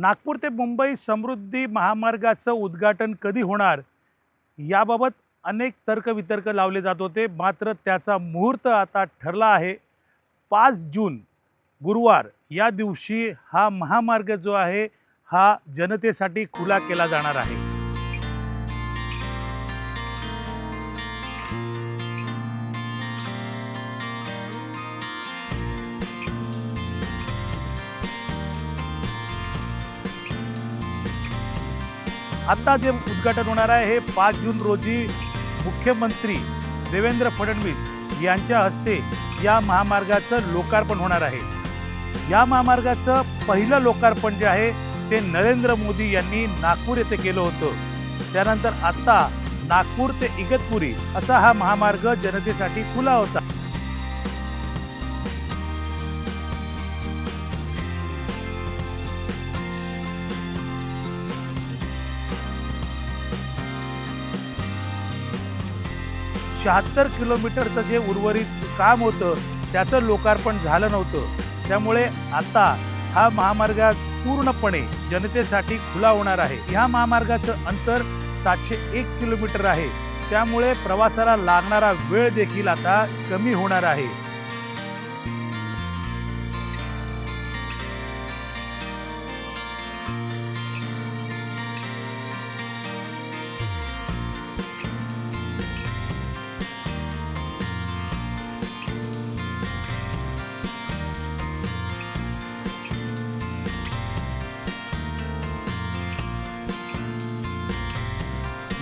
नागपूर ते मुंबई समृद्धी महामार्गाचं उद्घाटन कधी होणार? याबाबत अनेक तर्कवितर्क लावले जात होते. मात्र त्याचा मुहूर्त आता ठरला आहे. पाच जून गुरुवार या दिवशी हा महामार्ग जो आहे हा जनतेसाठी खुला केला जाणार आहे. आता जे उद्घाटन होणार आहे हे पाच जून रोजी मुख्यमंत्री देवेंद्र फडणवीस यांच्या हस्ते या महामार्गाचं लोकार्पण होणार आहे. या महामार्गाचं पहिलं लोकार्पण जे आहे ते नरेंद्र मोदी यांनी नागपूर येथे केलं होतं. त्यानंतर आता नागपूर ते इगतपुरी असा हा महामार्ग जनतेसाठी खुला होता. शहात्तर किलोमीटरचं जे उर्वरित काम होतं त्याचं लोकार्पण झालं नव्हतं. त्यामुळे आता हा महामार्ग पूर्णपणे जनतेसाठी खुला होणार आहे. ह्या महामार्गाचं अंतर सातशे एक किलोमीटर आहे. त्यामुळे प्रवासाला लागणारा वेळ देखील आता कमी होणार आहे.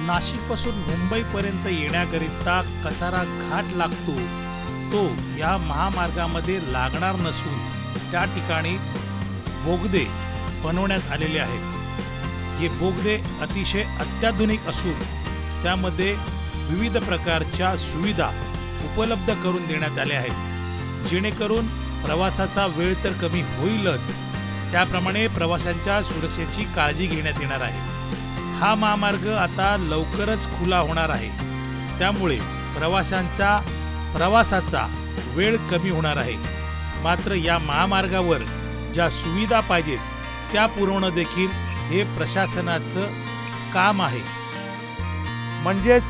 नाशिकपासून मुंबईपर्यंत येण्याकरिता कसारा घाट लागतो. तो या महामार्गामध्ये लागणार नसून त्या ठिकाणी बोगदे बनवण्यात आलेले आहेत. हे बोगदे अतिशय अत्याधुनिक असून त्यामध्ये विविध प्रकारच्या सुविधा उपलब्ध करून देण्यात आल्या आहेत. जेणेकरून प्रवासाचा वेळ तर कमी होईलच. त्याप्रमाणे प्रवाशांच्या सुरक्षेची काळजी घेण्यात येणार आहे. हा महामार्ग आता लवकरच खुला होणार आहे. त्यामुळे प्रवाशांचा प्रवासाचा वेळ कमी होणार आहे. मात्र या महामार्गावर ज्या सुविधा पाहिजेत त्या पुरवणं देखील हे प्रशासनाचं काम आहे. म्हणजेच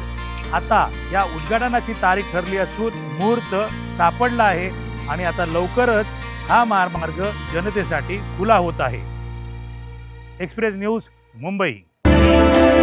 आता या उद्घाटनाची तारीख ठरली असून मुहूर्त सापडला आहे आणि आता लवकरच हा महामार्ग जनतेसाठी खुला होत आहे. Express news Mumbai. Thank you.